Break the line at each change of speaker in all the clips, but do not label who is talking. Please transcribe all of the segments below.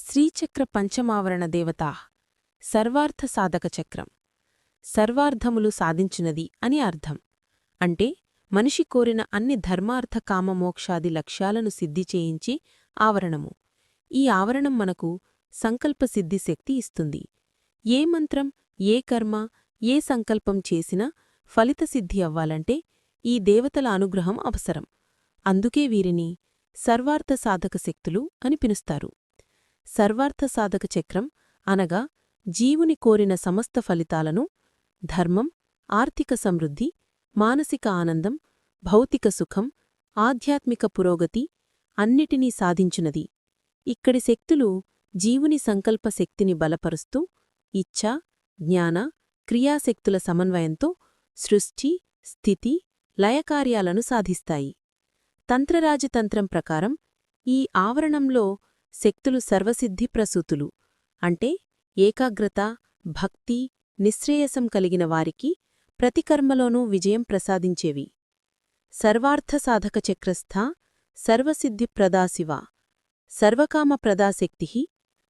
శ్రీచక్ర పంచమావరణ దేవతా సర్వార్థ సాధక చక్రం. సర్వార్థములు సాధించినది అని అర్థం. అంటే మనిషి కోరిన అన్ని ధర్మార్థ కామమోక్షాది లక్ష్యాలను సిద్ధి చేయించి ఆవరణము. ఈ ఆవరణం మనకు సంకల్పసిద్ధి శక్తి ఇస్తుంది. ఏ మంత్రం ఏ కర్మ ఏ సంకల్పం చేసినా ఫలితసిద్ధి అవ్వాలంటే ఈ దేవతల అనుగ్రహం అవసరం. అందుకే వీరిని సర్వార్థ సాధక శక్తులు అని పిలుస్తారు. సర్వార్థ సాధక చక్రం అనగా జీవుని కోరిన సమస్త ఫలితాలను ధర్మం ఆర్థిక సమృద్ధి మానసిక ఆనందం భౌతిక సుఖం ఆధ్యాత్మిక పురోగతి అన్నిటినీ సాధించునది. ఇక్కడి శక్తులు జీవుని సంకల్ప శక్తిని బలపరుస్తూ ఇచ్ఛ జ్ఞాన క్రియాశక్తుల సమన్వయంతో సృష్టి స్థితి లయకార్యాలను సాధిస్తాయి. తంత్రరాజతంత్రం ప్రకారం ఈ ఆవరణంలో శక్తులు సర్వసిద్ధి ప్రసూతులు. అంటే ఏకాగ్రత భక్తి నిశ్రేయసం కలిగిన వారికి ప్రతికర్మలోనూ విజయం ప్రసాదించేవి. సర్వార్థ సాధక చక్రస్థ సర్వకామ ప్రదాశక్తి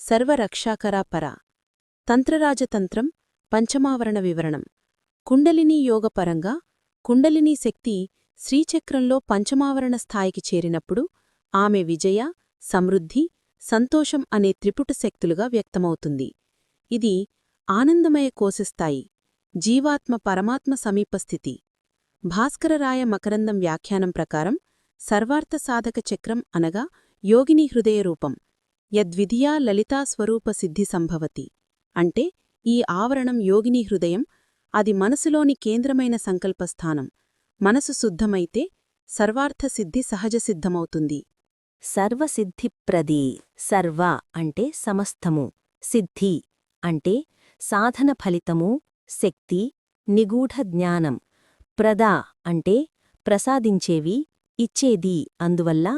సర్వరక్షాకరా పరా. తంత్రరాజతంత్రం పంచమావరణ వివరణం. కుండలినీ యోగపరంగా కుండలినీ శక్తి శ్రీచక్రంలో పంచమావరణ స్థాయికి చేరినప్పుడు ఆమె విజయ సమృద్ధి సంతోషం అనే త్రిపుట శక్తులుగా వ్యక్తమవుతుంది. ఇది ఆనందమయ కోశస్థాయి జీవాత్మ పరమాత్మ సమీపస్థితి భాస్కరరాయ మకరందం వ్యాఖ్యానం ప్రకారం సర్వార్థ సాధక చక్రం అనగా యోగిని హృదయ రూపం యద్విధియా లలితా స్వరూప సిద్ధి సంభవతి. అంటే ఈ ఆవరణం యోగిని హృదయం అది మనసులోని కేంద్రమైన సంకల్పస్థానం. మనసు శుద్ధమైతే సర్వార్థ సిద్ధి సహజసిద్ధమవుతుంది
సర్వసిద్ధిప్రదీ సర్వ అంటే సమస్తము సిద్ధి అంటే సాధన ఫలితము శక్తి నిగూఢ జ్ఞానం ప్రదా అంటే ప్రసాదించేవి ఇచ్చేది అందువల్ల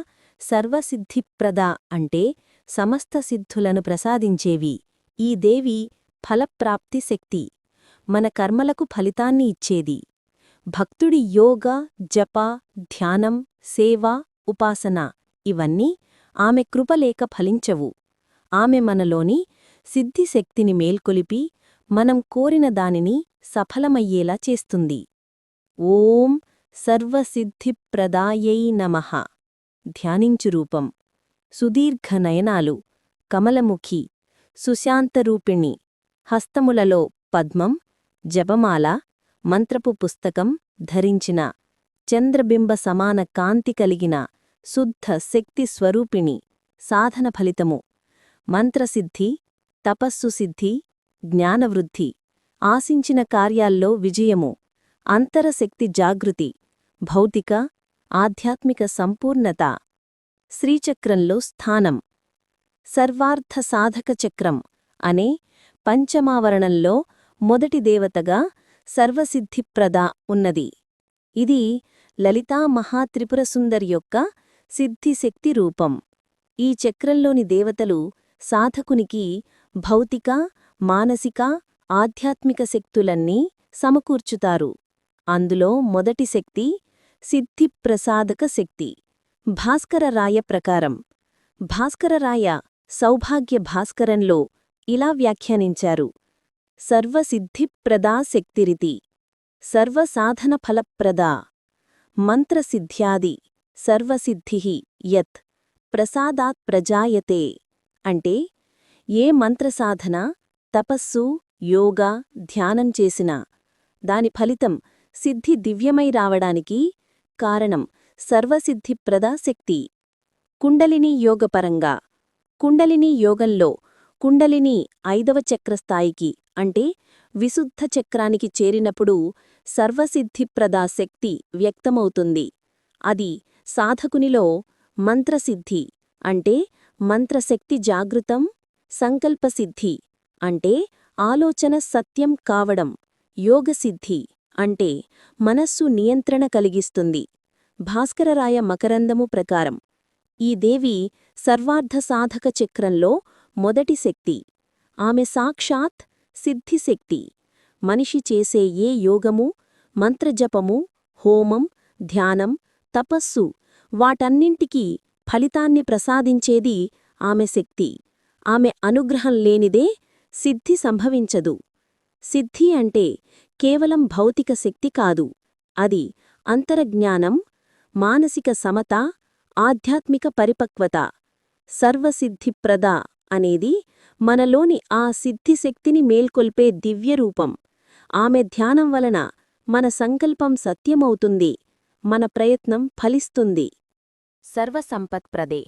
సర్వసిద్ధిప్రద అంటే సమస్త సిద్ధులను ప్రసాదించేవి ఈ దేవి ఫలప్రాప్తి శక్తి మన కర్మలకు ఫలితాన్ని ఇచ్చేది. భక్తుడి యోగ జప ధ్యానం సేవ ఉపాసన ఇవన్నీ ఆమె కృపలేక ఫలించవు. ఆమె మనలోని సిద్ధిశక్తిని మేల్కొలిపి మనం కోరిన దానిని సఫలమయ్యేలా చేస్తుంది. ఓం సర్వసిద్ధిప్రదాయై నమః. ధ్యానించు రూపం. సుదీర్ఘ నయనాలు. కమలముఖి. సుశాంతరూపిణి హస్తములలో పద్మం. జపమాల. మంత్రపు పుస్తకం. ధరించిన. చంద్రబింబ సమాన కాంతి కలిగిన. శుద్ధ శక్తి స్వరూపిణి సాధన ఫలితము. మంత్రసిద్ధి తపస్సు సిద్ధి జ్ఞానవృద్ధి ఆశించిన కార్యాల్లో విజయము. అంతరశక్తి జాగృతి భౌతిక ఆధ్యాత్మిక సంపూర్ణత. శ్రీచక్రంలో స్థానం. సర్వార్థ సాధక చక్రం అనే పంచమావరణంలో మొదటి దేవతగా సర్వసిద్ధిప్రద ఉన్నది. ఇది లలితా మహాత్రిపురసుందరి యొక్క సిద్ధిశక్తి రూపం. ఈ చక్రంలోని దేవతలు సాధకునికి భౌతిక మానసిక ఆధ్యాత్మిక శక్తులన్నీ సమకూర్చుతారు. అందులో మొదటి శక్తి సిద్ధిప్రసాదక శక్తి. భాస్కరరాయ ప్రకారం. భాస్కరరాయ సౌభాగ్య భాస్కరంలో ఇలా వ్యాఖ్యానించారు. సర్వసిద్ధిప్రదా శక్తిరితి. సర్వసాధనఫలప్రదా మంత్రసిద్ధ్యాది సర్వసిద్ధి యత్ ప్రసాదాత్ ప్రజాయతే అంటే ఏ మంత్రసాధన తపస్సు యోగా ధ్యానం చేసినా దాని ఫలితం సిద్ధి దివ్యమై రావడానికి కారణం సర్వసిద్ధిప్రదా శక్తి. కుండలిని యోగపరంగా కుండలిని యోగంలో కుండలిని ఐదవ చక్రస్థాయికి అంటే విశుద్ధ చక్రానికి చేరినప్పుడు సర్వసిద్ధిప్రదా శక్తి వ్యక్తమవుతుంది. అది సాధకునిలో మంత్రసిద్ధి అంటే మంత్రశక్తి జాగృతం సంకల్పసిద్ధి అంటే ఆలోచన సత్యం కావడం యోగసిద్ధి అంటే మనస్సు నియంత్రణ కలిగిస్తుంది. భాస్కరరాయ మకరందము ప్రకారం ఈ దేవి సర్వార్థ సాధక చక్రంలో మొదటి శక్తి. ఆమె సాక్షాత్ సిద్ధిశక్తి మనిషి చేసే ఏ యోగము మంత్రజపము హోమం ధ్యానం తపస్సు వాటన్నింటికీ ఫలితాన్ని ప్రసాదించేది ఆమె శక్తి.
ఆమె అనుగ్రహం లేనిదే సిద్ధి సంభవించదు. సిద్ధి అంటే కేవలం భౌతిక శక్తి కాదు. అది అంతరజ్ఞానం మానసిక సమత ఆధ్యాత్మిక పరిపక్వత. సర్వసిద్ధిప్రద అనేది మనలోని ఆ సిద్ధిశక్తిని మేల్కొల్పే దివ్యరూపం. ఆమె ధ్యానం వలన మన సంకల్పం సత్యమవుతుంది. మన ప్రయత్నం ఫలిస్తుంది.
సర్వసంపత్ప్రదే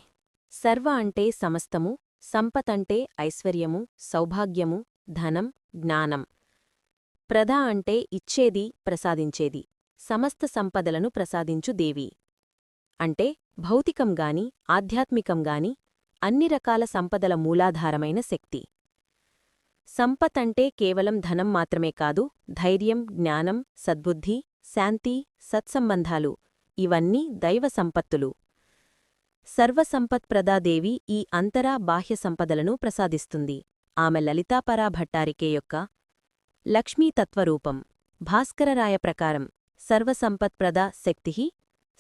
సర్వ అంటే సమస్తము సంపతంటే ఐశ్వర్యము సౌభాగ్యము ధనం జ్ఞానం. ప్రధ అంటే ఇచ్చేది ప్రసాదించేది. సమస్త సంపదలను ప్రసాదించు దేవి. అంటే భౌతికంగాని ఆధ్యాత్మికంగాని అన్ని రకాల సంపదల మూలాధారమైన శక్తి. సంపతంటే కేవలం ధనం మాత్రమే కాదు ధైర్యం జ్ఞానం సద్బుద్ధి శాంతి సత్సంబంధాలు. ఇవన్నీ దైవ సంపత్తులు. సర్వసంపత్ప్రదాదేవి ఈ అంతరా బాహ్య సంపదలను ప్రసాదిస్తుంది. ఆమె లలితాపరా భట్టారికే యొక్క లక్ష్మీతత్వరూపం భాస్కరరాయ ప్రకారం సర్వసంపత్ప్రదా శక్తి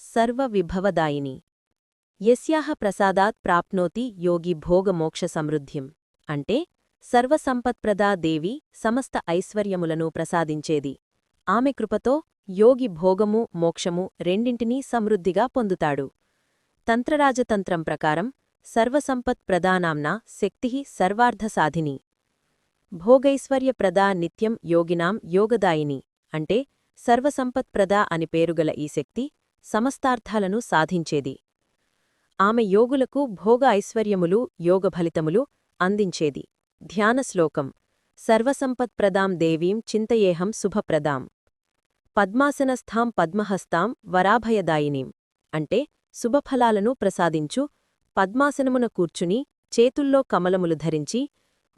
సర్వవిభవదాయిని యస్యాహ ప్రసాదాత్ ప్రాప్నోతి యోగి భోగమోక్ష సమృద్ధిం. అంటే సర్వసంపత్ప్రదా దేవి సమస్త ఐశ్వర్యములను ప్రసాదించేది. ఆమె కృపతో యోగి భోగము మోక్షము రెండింటినీ సమృద్ధిగా పొందుతాడు. తంత్రరాజతంత్రం ప్రకారం సర్వసంపత్ ప్రదానాంనా శక్తి సర్వార్ధసాధిని. భోగైశ్వర్యప్రదా నిత్యం యోగినాం యోగదాయిని అంటే సర్వసంపత్ప్రదా అని పేరుగల ఈ శక్తి సమస్తార్థాలను సాధించేది. ఆమె యోగులకు భోగ ఐశ్వర్యములు యోగఫలితములు అందించేది. ధ్యానశ్లోకం సర్వసంపత్ప్రదాం దేవీం చింతయేహం శుభప్రదాం. పద్మాసనస్థాం పద్మహస్తాం వరాభయదాయినీం. అంటే శుభఫలాలను ప్రసాదించు పద్మాసనమున కూర్చుని చేతుల్లో కమలములు ధరించి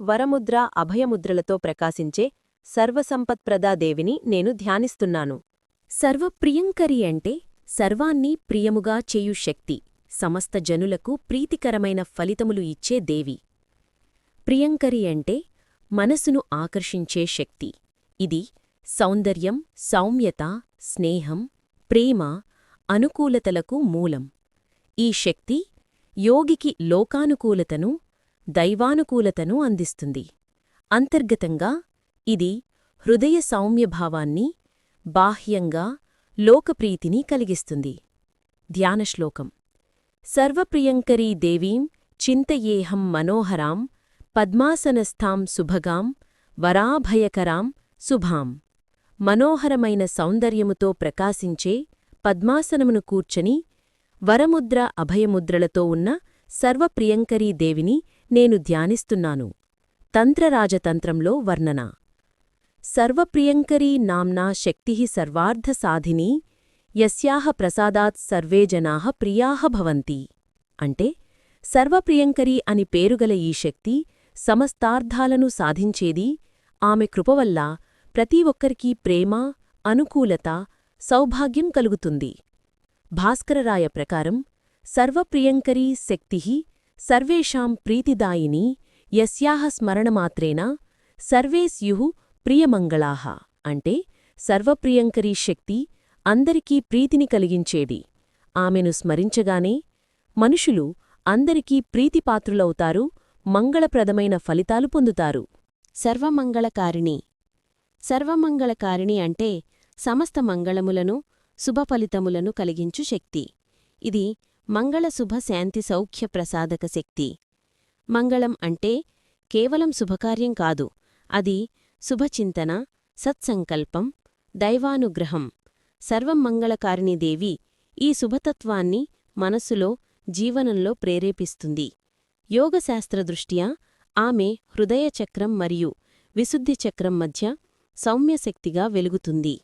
వరముద్ర అభయముద్రలతో ప్రకాశించే సర్వసంపత్ప్రదాదేవిని నేను ధ్యానిస్తున్నాను. సర్వప్రియంకరి అంటే సర్వాన్ని ప్రియముగా చేయు శక్తి సమస్త జనులకు ప్రీతికరమైన ఫలితములు ఇచ్చే దేవి. ప్రియంకరి అంటే మనసును ఆకర్షించే శక్తి ఇది సౌందర్యం సౌమ్యత స్నేహం ప్రేమ అనుకూలతలకు మూలం. ఈ శక్తి యోగికి లోకానుకూలతను దైవానుకూలతను అందిస్తుంది. అంతర్గతంగా ఇది హృదయ సౌమ్యభావాన్ని బాహ్యంగా లోకప్రీతిని కలిగిస్తుంది. ధ్యానశ్లోకం సర్వప్రియంకరీ దేవీం చింతయేహం మనోహరాం పద్మాసనస్థాం సుభగాం వరాభయకరాం శుభాం. మనోహరమైన సౌందర్యముతో ప్రకాశించే పద్మాసనమును కూర్చని వరముద్ర అభయముద్రలతో ఉన్న సర్వప్రియంకరీ దేవిని నేను ధ్యానిస్తున్నాను. తంత్రరాజతంత్రంలో వర్ణన. సర్వప్రియంకరీ నామ్నా శక్తి సర్వార్ధసాధిని యస్యాహ ప్రసాదాత్ సర్వే జనా ప్రియాహ భవంతి. అంటే సర్వప్రియంకరీ అని పేరుగల ఈ శక్తి సమస్తార్థాలను సాధించేది ఆమె కృపవల్ల ప్రతి ఒక్కరికీ ప్రేమ అనుకూలత సౌభాగ్యం కలుగుతుంది. భాస్కరరాయ ప్రకారం సర్వప్రియంకరీ శక్తి సర్వేషాం ప్రీతిదాయిని యస్యాహ స్మరణమాత్రేన సర్వే స్యు ప్రియమంగళాః. అంటే సర్వప్రియంకరీ శక్తి అందరికీ ప్రీతిని కలిగించేది. ఆమెను స్మరించగానే మనుషులు అందరికీ ప్రీతిపాత్రులవుతారు మంగళప్రదమైన ఫలితాలు పొందుతారు. సర్వమంగళకారిణి సర్వమంగళకారిణి అంటే సమస్త మంగళములను శుభఫలితములను కలిగించు శక్తి. ఇది మంగళ శుభ శాంతి సౌఖ్య ప్రసాదక శక్తి. మంగళం అంటే కేవలం శుభకార్యం కాదు అది శుభచింతన సత్సంకల్పం దైవానుగ్రహం. సర్వమంగళకారిణి దేవి ఈ శుభతత్వాన్ని మనస్సులో జీవనంలో ప్రేరేపిస్తుంది. యోగశాస్త్రదృష్ట్యా ఆమె హృదయచక్రం మరియు విశుద్ధిచక్రం మధ్య సౌమ్యశక్తిగా వెలుగుతుంది.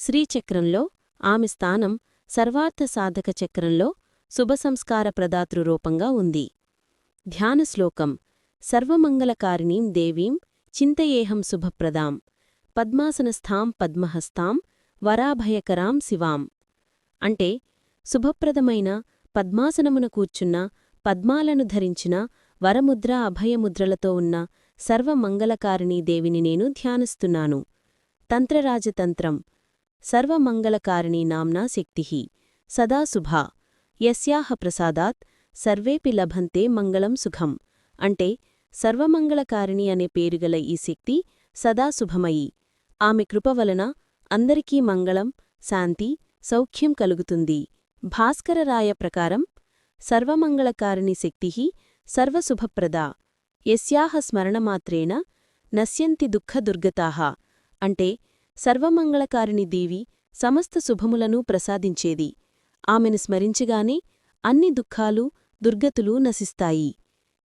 శ్రీచక్రంలో ఆమె స్థానం సర్వార్థ సాధక చక్రంలో శుభసంస్కార ప్రదాతృరూపంగా ఉంది. ధ్యానశ్లోకం సర్వమంగళకారిణీం దేవీం చింతయేహం శుభప్రదాం పద్మాసనస్థాం పద్మహస్తాం వరాభయకరాం శివాం. అంటే శుభప్రదమైన పద్మాసనమున కూర్చున్న పద్మాలను ధరించిన వరముద్ర అభయముద్రలతో ఉన్న సర్వమంగళకారిణీ దేవిని నేను ధ్యానిస్తున్నాను. తంత్రరాజతంత్రం. సర్వమంగళకారిణి నామ్నా శక్తి. సదా శుభా. యస్యాహ ప్రసాదాత్. సర్వేపి లభంతే మంగళం సుఖం. అంటే సర్వమంగళకారిణి అనే పేరుగల ఈ శక్తి సదా శుభమయి. ఆమె కృప వలన అందరికీ మంగళం శాంతి సౌఖ్యం కలుగుతుంది. భాస్కరరాయ ప్రకారం సర్వమంగళకారిణి శక్తి సర్వశుభప్రదా. యస్యాహ స్మరణమాత్రేణ నశ్యంతి దుఃఖదుర్గతాః అంటే సర్వమంగళకారిణి దేవి సమస్త శుభములను ప్రసాదించేది. ఆమెను స్మరించగానే అన్ని దుఃఖాలు దుర్గతులు నశిస్తాయి.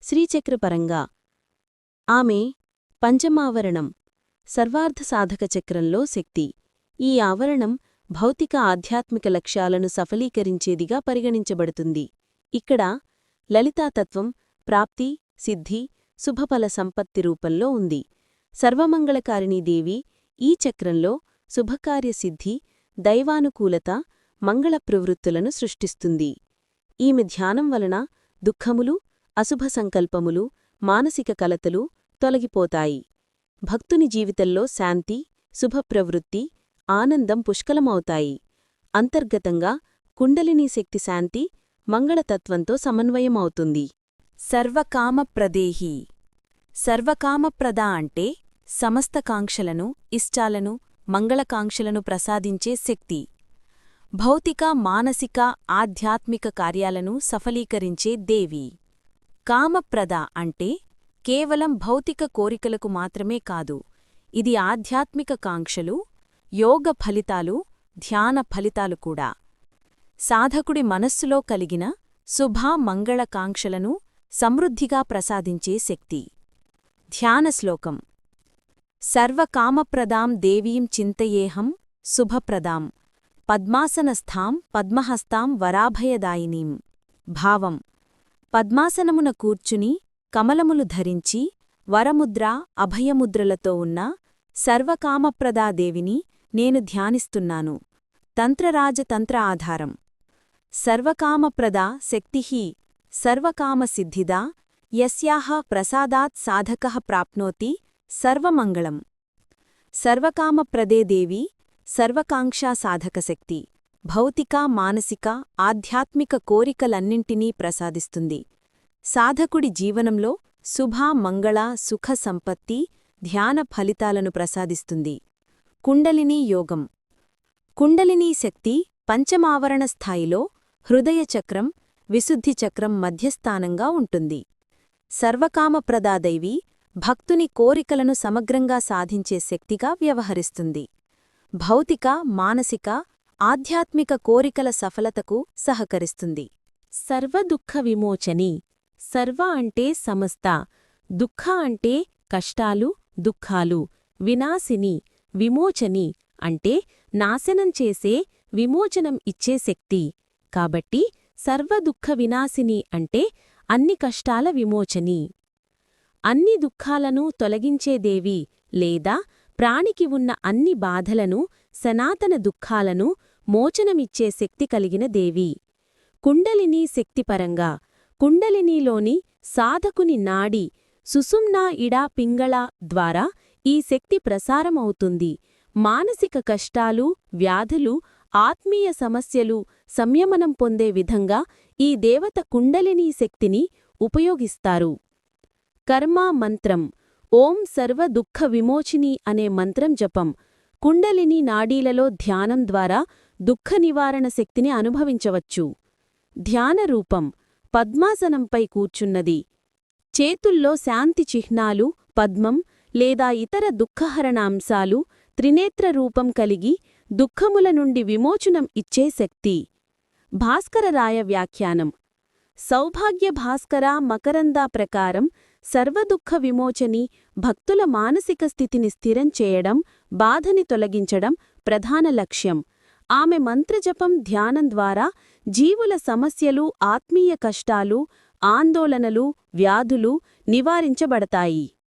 శ్రీచక్రపరంగా ఆమె పంచమావరణం సర్వార్థ సాధక చక్రంలో శక్తి. ఈ ఆవరణం భౌతిక ఆధ్యాత్మిక లక్ష్యాలను సఫలీకరించేదిగా పరిగణించబడుతుంది. ఇక్కడ లలితాతత్వం ప్రాప్తి సిద్ధి శుభఫల సంపత్తి రూపంలో ఉంది. సర్వమంగళకారిణీదేవి ఈ చక్రంలో శుభకార్యసిద్ధి దైవానుకూలత మంగళ ప్రవృత్తులను సృష్టిస్తుంది. ఈమె ధ్యానం వలన దుఃఖములు అశుభ సంకల్పములు మానసిక కలతలు తొలగిపోతాయి. భక్తుని జీవితంలో శాంతి శుభప్రవృత్తి ఆనందం పుష్కలమవుతాయి. అంతర్గతంగా కుండలినీ శక్తి శాంతి మంగళతత్వంతో సమన్వయమవుతుంది. సర్వకామప్రదేహి సర్వకామప్రద అంటే సమస్త కాంక్షలను ఇష్టాలను మంగళకాంక్షలను ప్రసాదించే శక్తి. భౌతిక మానసిక ఆధ్యాత్మిక కార్యాలను సఫలీకరించే దేవి. కామప్రద అంటే కేవలం భౌతిక కోరికలకు మాత్రమే కాదు ఇది ఆధ్యాత్మిక కాంక్షలు యోగ ఫలితాలు ధ్యాన ఫలితాలు కూడా. సాధకుడి మనస్సులో కలిగిన శుభ కాంక్షలను సమృద్ధిగా ప్రసాదించే శక్తి. ధ్యాన శ్లోకం. సర్వకామప్రదాం దేవీం చింతయేహం శుభప్రదాం. పద్మాసనస్థాం పద్మహస్తాం వరాభయదాయినీం. భావం. పద్మాసనమున కూర్చుని కమలములు ధరించి వరముద్ర అభయముద్రలతో ఉన్న సర్వకామప్రదాదేవిని నేను ధ్యానిస్తున్నాను. తంత్రరాజతంత్ర ఆధారం. సర్వకామప్రదా శక్తి సర్వకామసిద్ధిదా యస్యాహ ప్రసాదాత్ సాధక ప్రాప్నోతి సర్వమంగళం. సర్వకామప్రదే దేవి సర్వకాంక్షా సాధకశక్తి భౌతిక మానసిక ఆధ్యాత్మిక కోరికలన్నింటినీ ప్రసాదిస్తుంది. సాధకుడి జీవనంలో శుభ మంగళ సుఖ సంపత్తి ధ్యాన ఫలితాలను ప్రసాదిస్తుంది. కుండలినీ యోగం. కుండలినీ శక్తి పంచమావరణ స్థాయిలో హృదయ చక్రం విశుద్ధి చక్రం మధ్యస్థానంగా ఉంటుంది. సర్వకామప్రదాదైవి భక్తుని కోరికలను సమగ్రంగా సాధించే శక్తిగా వ్యవహరిస్తుంది. భౌతిక మానసిక ఆధ్యాత్మిక కోరికల సఫలతకు సహకరిస్తుంది. సర్వదుఃఖ విమోచని సర్వ అంటే సమస్త దుఃఖ అంటే కష్టాలు దుఃఖాలు వినాశిని విమోచని అంటే నాశనం చేసే విమోచనం ఇచ్చే శక్తి. కాబట్టి సర్వదుఃఖ వినాశిని అంటే అన్ని కష్టాల విమోచని. అన్ని దుఃఖాలను తొలగించేదేవి లేదా ప్రాణికి ఉన్న అన్ని బాధలను సనాతన దుఃఖాలను మోచనమిచ్చే శక్తి కలిగిన దేవి. కుండలినీ శక్తిపరంగా కుండలినీలోని సాధకుని నాడి సుసుమ్నా ఇడా పింగళ ద్వారా ఈ శక్తి ప్రసారమవుతుంది. మానసిక కష్టాలు వ్యాధులు ఆత్మీయ సమస్యలు సంయమనం పొందే విధంగా ఈ దేవత కుండలినీ శక్తిని ఉపయోగిస్తారు. కర్మ మంత్రం. ఓం సర్వ దుఃఖ విమోచిని అనే మంత్రం జపం. కుండలిని నాడీలలో ధ్యానం ద్వారా దుఃఖ నివారణ శక్తిని అనుభవించవచ్చు. ధ్యాన రూపం. పద్మాసనంపై కూర్చున్నది. చేతుల్లో శాంతి చిహ్నాలు పద్మం లేదా ఇతర దుఃఖహరణ అంశాలు త్రినేత్ర రూపం కలిగి దుఃఖముల నుండి విమోచనం ఇచ్చే శక్తి. భాస్కరరాయ వ్యాఖ్యానం. సౌభాగ్య భాస్కర మకరందా ప్రకారం సర్వదుఃఖ విమోచని భక్తుల మానసిక స్థితిని స్థిరం చేయడం బాధని తొలగించడం ప్రధాన లక్ష్యం. ఆమె మంత్రజపం ధ్యానం ద్వారా జీవుల సమస్యలు ఆత్మీయ కష్టాలు ఆందోళనలు వ్యాధులు నివారించబడతాయి.